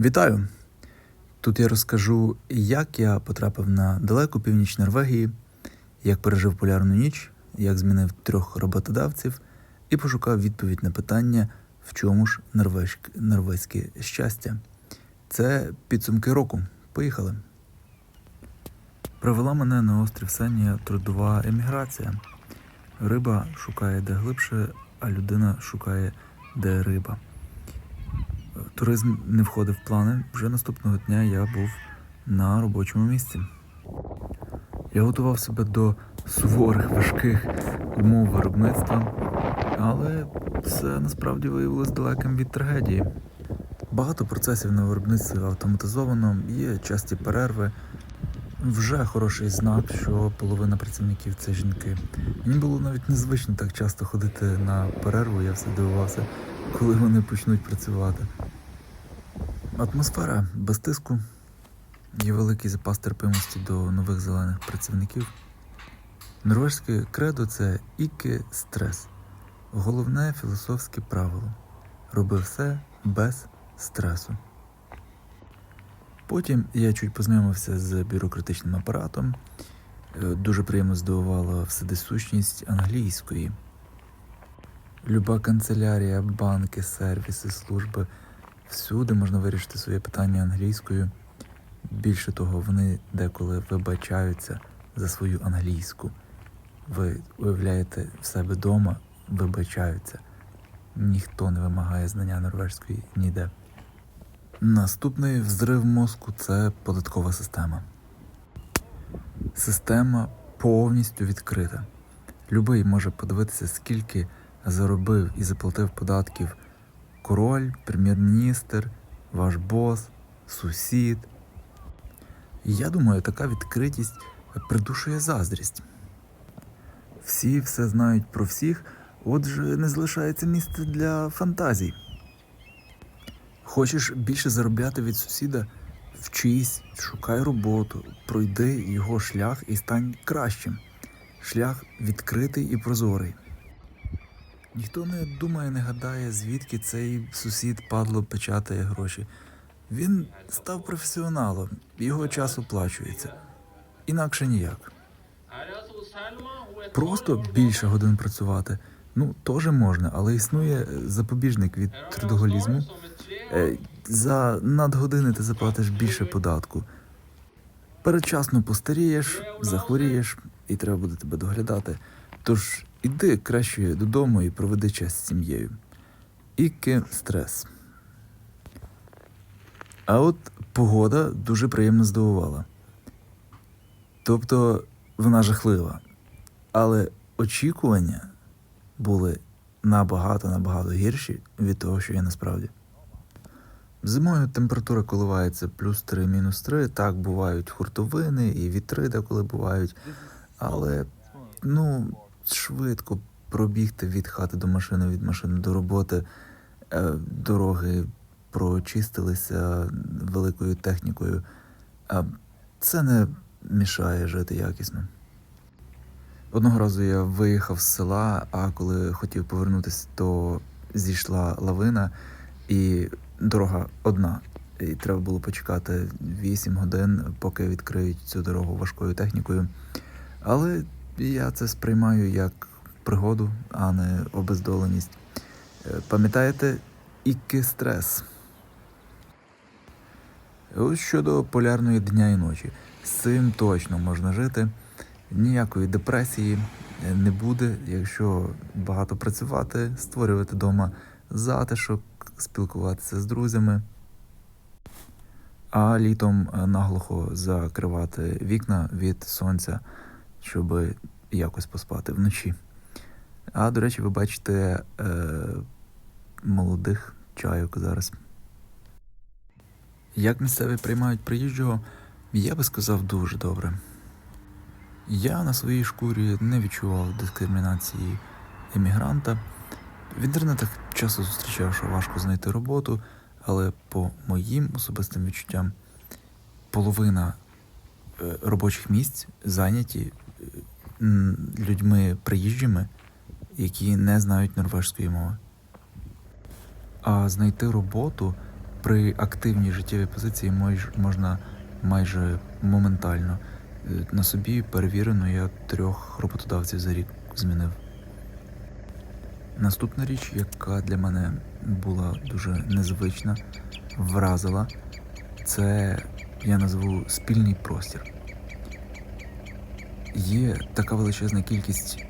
Вітаю! Тут я розкажу, як я потрапив на далеку північ Норвегії, як пережив полярну ніч, як змінив трьох роботодавців і пошукав відповідь на питання, в чому ж норвезьке щастя. Це підсумки року. Поїхали. Привела мене на острів Сенія трудова еміграція. Риба шукає де глибше, а людина шукає де риба. Туризм не входив в плани. Вже наступного дня я був на робочому місці. Я готував себе до суворих важких умов виробництва, але все насправді виявилось далеким від трагедії. Багато процесів на виробництві автоматизовано, є часті перерви. Вже хороший знак, що половина працівників це жінки. Мені було навіть незвично так часто ходити на перерву, я все дивувався, коли вони почнуть працювати. Атмосфера без тиску, є великий запас терпимості до нових зелених працівників. Норвежське кредо це іке стрес. Головне філософське правило. Роби все без стресу. Потім я чуть познайомився з бюрократичним апаратом. Е, Дуже приємно здивувала вседисущність англійської. Люба канцелярія, банки, сервіси, служби всюди можна вирішити своє питання англійською. Більше того, вони деколи вибачаються за свою англійську. Ви уявляєте в себе вдома, вибачаються. Ніхто не вимагає знання норвежської ніде. Наступний взрив мозку це податкова система. Система повністю відкрита. Любий може подивитися, скільки заробив і заплатив податків король, прем'єр-міністр, ваш бос, сусід. І я думаю, така відкритість придушує заздрість. Всі все знають про всіх, отже, не залишається місця для фантазій. Хочеш більше заробляти від сусіда? Вчись, шукай роботу, пройди його шлях і стань кращим. Шлях відкритий і прозорий. Ніхто не думає, не гадає, звідки цей сусід падло печатає гроші. Він став професіоналом, його час оплачується. Інакше ніяк. Просто більше годин працювати. Ну, теж можна, але існує запобіжник від трудоголізму. Е, За надгодини ти заплатиш більше податку. Передчасно постарієш, захворієш, і треба буде тебе доглядати. Тож іди краще додому і проведи час з сім'єю. Іке стрес. А от погода дуже приємно здивувала. Тобто вона жахлива. Але очікування були набагато-набагато гірші від того, що є насправді. Зимою температура коливається плюс 3, мінус 3. Так бувають хуртовини і вітри деколи бувають. Але ну, швидко пробігти від хати до машини, від машини до роботи. Е, Дороги прочистилися великою технікою. Це не мішає жити якісно. Одного разу я виїхав з села, а коли хотів повернутися, то зійшла лавина, і дорога одна. І треба було почекати 8 годин, поки відкриють цю дорогу важкою технікою. Але я це сприймаю як пригоду, а не обездоленість. Е, Пам'ятаєте, іки стрес. Ось щодо полярної дня і ночі. З цим точно можна жити. Ніякої депресії е, не буде, якщо багато працювати, створювати вдома затишок, спілкуватися з друзями, а літом е, наглухо закривати вікна від сонця, щоб якось поспати вночі. А до речі, ви бачите е, молодих чайок зараз. Як місцеві приймають приїжджого, я би сказав дуже добре. Я на своїй шкурі не відчував дискримінації емігранта. В інтернетах часто зустрічав, що важко знайти роботу, але по моїм особистим відчуттям половина е, робочих місць зайняті людьми приїжджими, які не знають норвежської мови. А знайти роботу При активній життєвій позиції мож- можна майже моментально. Е, На собі перевірено, я трьох роботодавців за рік змінив. Наступна річ, яка для мене була дуже незвична, вразила, це я назву спільний простір. Є така величезна кількість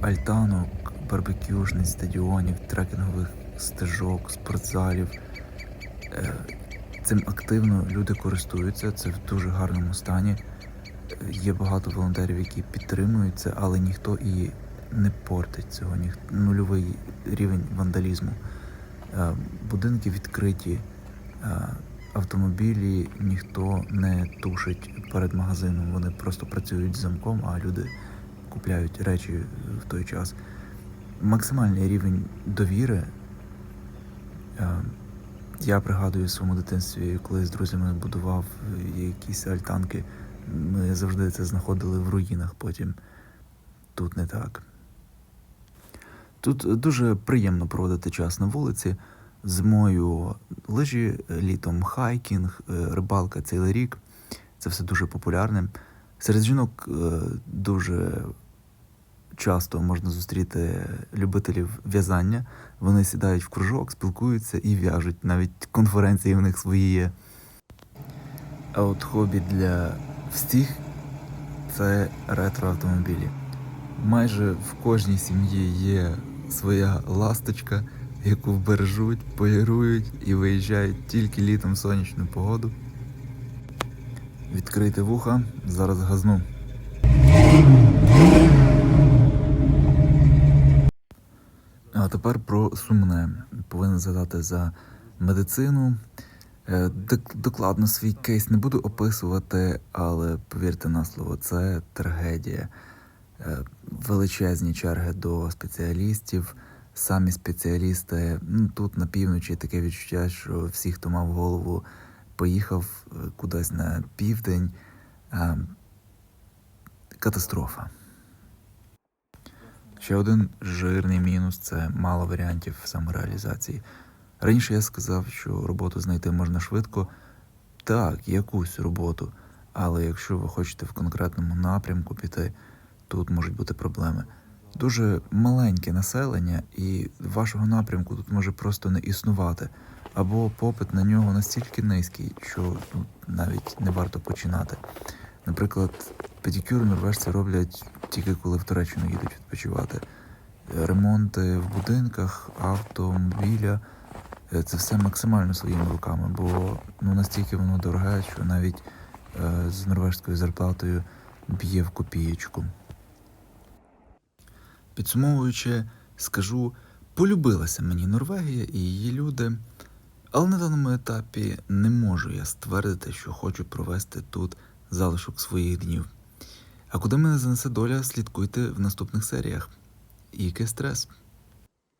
альтанок, барбекюшниць, стадіонів, трекінгових стежок, спортзалів. Е, Цим активно люди користуються, це в дуже гарному стані. Є багато волонтерів, які підтримують це, але ніхто і не портить цього, ніх... нульовий рівень вандалізму. Е, Будинки відкриті, е, автомобілі ніхто не тушить перед магазином. Вони просто працюють з замком, а люди купляють речі в той час. Максимальний рівень довіри. Е, Я пригадую в своєму дитинстві, коли з друзями будував якісь альтанки, ми завжди це знаходили в руїнах потім. Тут не так. Тут дуже приємно проводити час на вулиці. Зимою лижі, літом хайкінг, е, рибалка цілий рік. Це все дуже популярне. Серед жінок е, дуже часто можна зустріти любителів в'язання. Вони сідають в кружок, спілкуються і в'яжуть. Навіть конференції в них свої є. А от хобі для всіх це ретро-автомобілі. Майже в кожній сім'ї є своя ласточка, яку бережуть, полірують і виїжджають тільки літом в сонячну погоду. Відкрийте вуха, зараз газну. А тепер про сумне. Повинен згадати за медицину. Е, Докладно свій кейс не буду описувати, але повірте на слово, це трагедія. Е, Величезні черги до спеціалістів. Самі спеціалісти, ну тут на півночі таке відчуття, що всі, хто мав голову, поїхав е, кудись на південь. Е, Катастрофа. Ще один жирний мінус це мало варіантів самореалізації. Раніше я сказав, що роботу знайти можна швидко. Так, якусь роботу. Але якщо ви хочете в конкретному напрямку піти, тут можуть бути проблеми. Дуже маленьке населення, і вашого напрямку тут може просто не існувати. Або попит на нього настільки низький, що ну, навіть не варто починати. Наприклад, педикюр норвежці роблять тільки коли в Туреччину їдуть відпочивати. Ремонти в будинках, автомобіля е, це все максимально своїми руками, бо ну настільки воно дороге, що навіть е, з норвежською зарплатою б'є в копієчку. Підсумовуючи, скажу, полюбилася мені Норвегія і її люди, але на даному етапі не можу я ствердити, що хочу провести тут залишок своїх днів. А куди мене занесе доля, слідкуйте в наступних серіях. Який стрес!